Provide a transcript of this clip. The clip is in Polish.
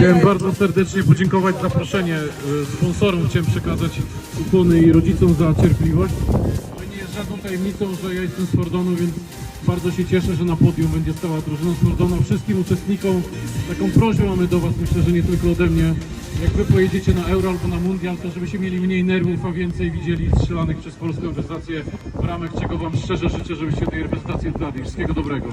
Chciałem bardzo serdecznie podziękować za zaproszenie e, sponsorom. Chciałem przekazać ukłony i rodzicom za cierpliwość. No Ale nie jest żadną tajemnicą, że ja jestem z Fordonu, więc bardzo się cieszę, że na podium będzie stała drużyna z Fordonu. Wszystkim uczestnikom taką prośbę mamy do Was, myślę, że nie tylko ode mnie. Jak Wy pojedziecie na Euro albo na Mundial, to żebyście mieli mniej nerwów, a więcej widzieli strzelanych przez polską reprezentację bramek, czego Wam szczerze życzę, żebyście tej reprezentacji oddali. Wszystkiego dobrego.